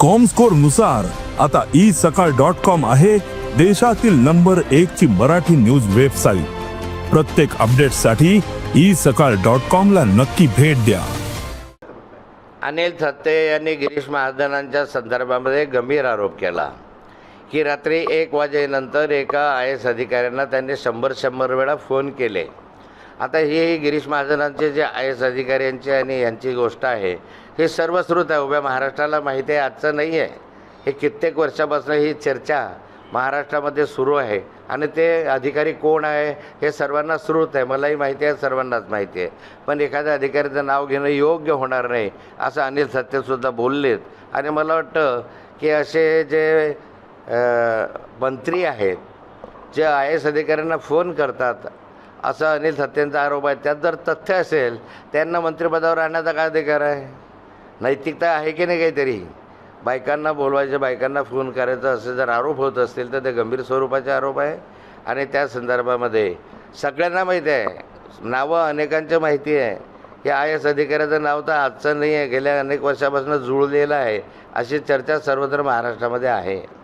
कॉमस्कोरनुसार आता ई सकाळ dot com आहे देशातील नंबर एक ची मराठी न्यूज वेबसाईट प्रत्येक अपडेटसाठी ई सकाळ डॉट कॉम ला नक्की भेट द्या. अनिल थत्ते यांनी गिरीश महाजनांच्या संदर्भामध्ये गंभीर आरोप केला की रात्री एक वाजेनंतर एका आय एस अधिकाऱ्यांना त्यांनी शंभर शंभर वेळा फोन केले. आता हे गिरीश महाजनांचे जे आय एस अधिकाऱ्यांची आणि यांची गोष्ट आहे हे सर्वश्रुत आहे. उभ्या महाराष्ट्राला माहिती आहे आजचं नाही आहे. हे कित्येक वर्षापासून ही चर्चा महाराष्ट्रामध्ये सुरू आहे. आणि ते अधिकारी कोण आहे हे सर्वांना श्रुत आहे. मलाही माहिती आहे सर्वांनाच माहिती आहे. पण एखाद्या अधिकाऱ्याचं नाव घेणं योग्य होणार नाही असं अनिल सत्यसुद्धा बोललेत. आणि मला वाटतं की असे जे मंत्री आहेत जे आय एस अधिकाऱ्यांना फोन करतात असा अनिल सत्तेंचा आरोप आहे. त्यात जर तथ्य असेल त्यांना मंत्रिपदावर राहण्याचा काय अधिकार आहे? नैतिकता आहे की नाही काहीतरी? बायकांना बोलवायचं बायकांना फोन करायचं असे जर आरोप होत असतील तर ते गंभीर स्वरूपाचे आरोप आहे. आणि त्या संदर्भामध्ये सगळ्यांना माहिती आहे. नावं अनेकांच्या माहिती आहे. की आय एस अधिकाऱ्याचं नाव तर आजचं नाही आहे गेल्या अनेक वर्षापासून जुळलेलं आहे. अशी चर्चा सर्वत्र महाराष्ट्रामध्ये आहे.